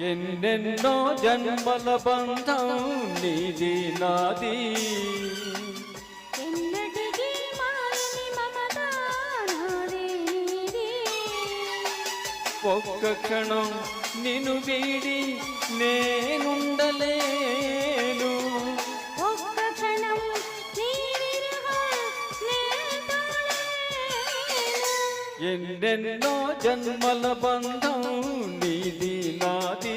ఎన్నెన్నో జన్మల బంధం నీది నాది. ఒక్క క్షణం నిన్ను వీడి నేనుండలేను ఎన్నెన్నో జన్మల బంధం నీది నాది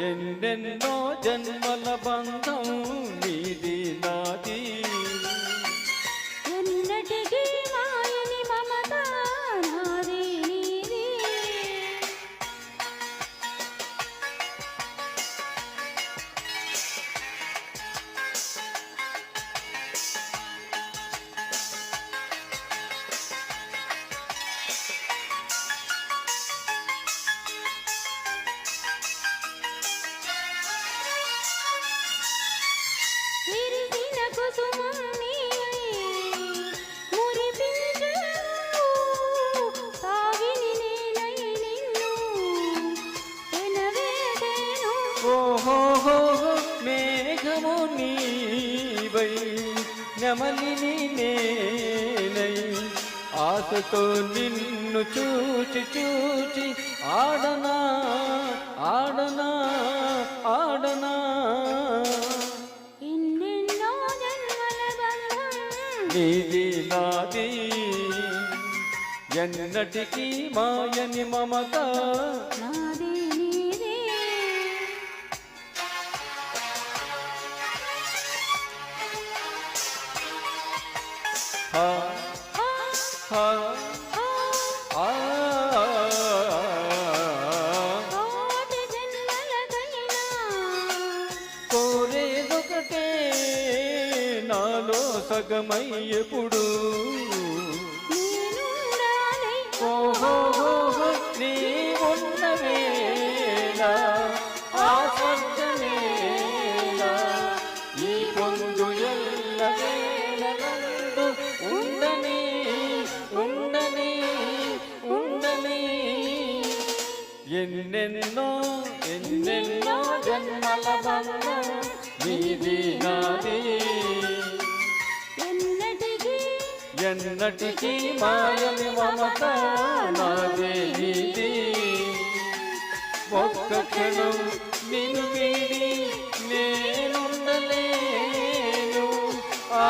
ఎన్నెన్నో జన్మల బంధం నీది ఓహోహో మేఘము నీవై నెమలిని నేనై ఆశతో నిన్ను చూచి చూచి ఆడనా ఆడనా ఆడనా. ఎన్నెన్నో జన్మల బంధం. నీది నాది. ఎన్నటికీ మాయని మమత హా ఆ, హా కోరేదొకటే నాలో సగమయ్యప్పుడు ఎప్పుడు నీ ఎన్నెన్నో ఎన్నెన్నో జన్మల బంధం నీది నాది ఎన్నటికి ఎన్నటికి మాయని మమత నాదే. ఒక్క క్షణం నిన్ను వీడి నేనుండలేను. ఆ